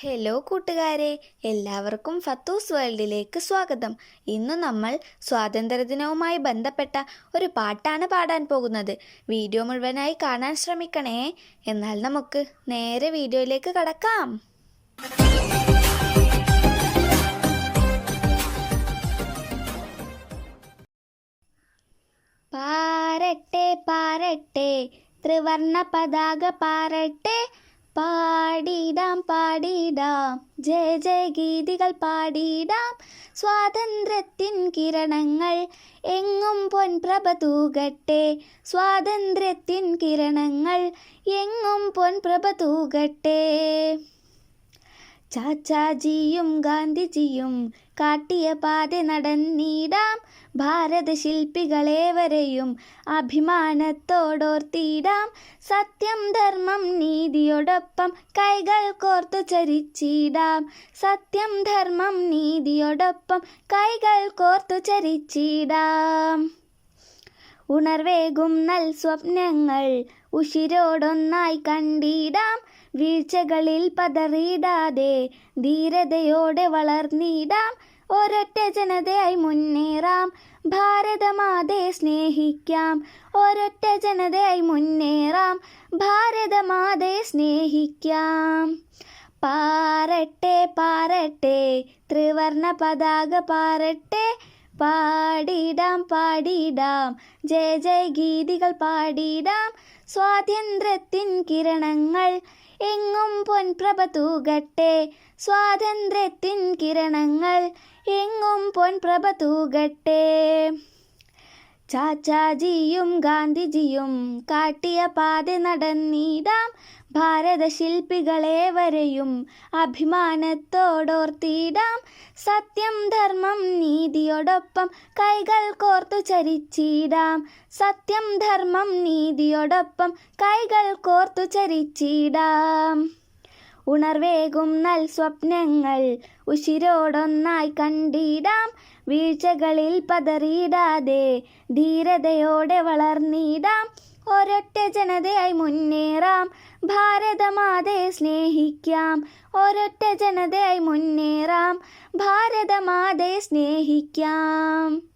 Hello കൂട്ടുകാരെ എല്ലാവർക്കും ഫത്തൂസ് വേൾഡിലേക്ക് സ്വാഗതം. ഇന്ന് നമ്മൾ സ്വാതന്ത്ര്യദിനവുമായി ബന്ധപ്പെട്ട ഒരു പാട്ടാണ് പാടാൻ പോകുന്നത്. വീഡിയോ മുഴുവനായി കാണാൻ ശ്രമിക്കണേ. എന്നാൽ നമുക്ക് നേരെ വീഡിയോയിലേക്ക് കടക്കാം. പാരട്ടെ പാരട്ടെ ത്രിവർണ പതാക പാരട്ടെ. പാടിടാം പാടിടാം. ജയ ജയ ഗീതികൾ പാടിടാം. സ്വാതന്ത്ര്യത്തിൻ കിരണങ്ങൾ എങ്ങും പൊൻപ്രഭ തൂകട്ടെ സ്വാതന്ത്ര്യത്തിൻ കിരണങ്ങൾ എങ്ങും പൊൻപ്രഭ തൂകട്ടെ ചാച്ചാജിയും ഗാന്ധിജിയും കാട്ടിയ പാത നടന്നിടാം ഭാരത ശില്പികളേവരെയും അഭിമാനത്തോടോർത്തിടാം. സത്യം ധർമ്മം നീതിയോടൊപ്പം കൈകൾ കോർത്തു ചരിച്ചിടാം. സത്യം ധർമ്മം നീതിയോടൊപ്പം കൈകൾ കോർത്തു ചരിച്ചിടാം. ഉണർവേകും നൽ സ്വപ്നങ്ങൾ. ഉഷിരോടൊന്നായി കണ്ടിടാം. വീഴ്ചകളിൽ പതറിയിടാതെ ധീരതയോടെ വളർന്നിടാം. ഒരൊറ്റ ജനതയായി മുന്നേറാം. ഭാരതമാതെ സ്നേഹിക്കാം. ഒരൊറ്റ ജനതയായി മുന്നേറാം. ഭാരതമാതെ സ്നേഹിക്കാം. പാറട്ടെ പാറട്ടെ ത്രിവർണ പതാക പാറട്ടെ പാടിടാം പാടിടാം. ജയ ജയ ഗീതികൾ പാടിടാം. സ്വാതന്ത്ര്യത്തിൻ കിരണങ്ങൾ എങ്ങും പൊൻപ്രഭ തൂകട്ടെ. സ്വാതന്ത്ര്യത്തിൻ കിരണങ്ങൾ എങ്ങും പൊൻപ്രഭ തൂകട്ടെ. ചാച്ചാജിയും ഗാന്ധിജിയും കാട്ടിയ പാത നടന്നിടാം ഭാരത ശില്പികളെ വരെയും അഭിമാനത്തോടോർത്തിടാം. സത്യം ധർമ്മം നീതിയോടൊപ്പം കൈകൾ കോർത്തു ചരിച്ചിടാം. സത്യം ധർമ്മം നീതിയോടൊപ്പം കൈകൾ കോർത്തു ചരിച്ചിടാം. ഉണർവേകും നൽ സ്വപ്നങ്ങൾ. ഉശിരോടൊന്നായി കണ്ടിടാം. വീഴ്ചകളിൽ പതറിയിടാതെ ധീരതയോടെ വളർന്നിടാം. ഒരൊറ്റ ജനതയായി മുന്നേറാം. ഭാരതമാതെ സ്നേഹിക്കാം. ഒരൊറ്റ ജനതയായി മുന്നേറാം. ഭാരതമാതെ സ്നേഹിക്കാം.